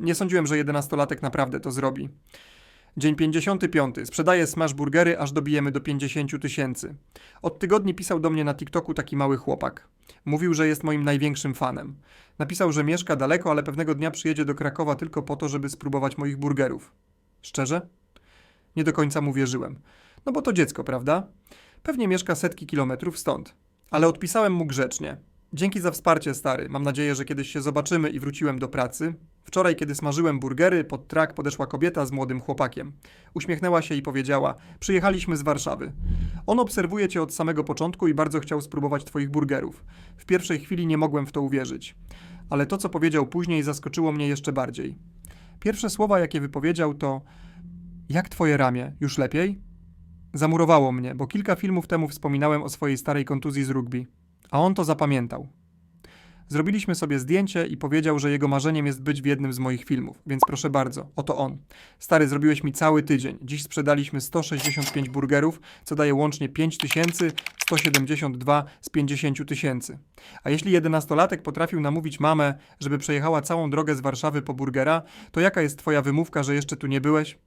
Nie sądziłem, że jedenastolatek naprawdę to zrobi. Dzień 55. Sprzedaję smash burgery, aż dobijemy do 50 tysięcy. Od tygodni pisał do mnie na TikToku taki mały chłopak. Mówił, że jest moim największym fanem. Napisał, że mieszka daleko, ale pewnego dnia przyjedzie do Krakowa tylko po to, żeby spróbować moich burgerów. Szczerze? Nie do końca mu wierzyłem. No bo to dziecko, prawda? Pewnie mieszka setki kilometrów stąd. Ale odpisałem mu grzecznie. Dzięki za wsparcie, stary. Mam nadzieję, że kiedyś się zobaczymy i wróciłem do pracy. Wczoraj, kiedy smażyłem burgery, pod trak podeszła kobieta z młodym chłopakiem. Uśmiechnęła się i powiedziała: Przyjechaliśmy z Warszawy. On obserwuje cię od samego początku i bardzo chciał spróbować twoich burgerów. W pierwszej chwili nie mogłem w to uwierzyć. Ale to, co powiedział później, zaskoczyło mnie jeszcze bardziej. Pierwsze słowa, jakie wypowiedział, to: Jak twoje ramię? Już lepiej? Zamurowało mnie, bo kilka filmów temu wspominałem o swojej starej kontuzji z rugby. A on to zapamiętał. Zrobiliśmy sobie zdjęcie i powiedział, że jego marzeniem jest być w jednym z moich filmów, więc proszę bardzo, oto on. Stary, zrobiłeś mi cały tydzień. Dziś sprzedaliśmy 165 burgerów, co daje łącznie 5172 z 50 tysięcy. A jeśli jedenastolatek potrafił namówić mamę, żeby przejechała całą drogę z Warszawy po burgera, to jaka jest twoja wymówka, że jeszcze tu nie byłeś?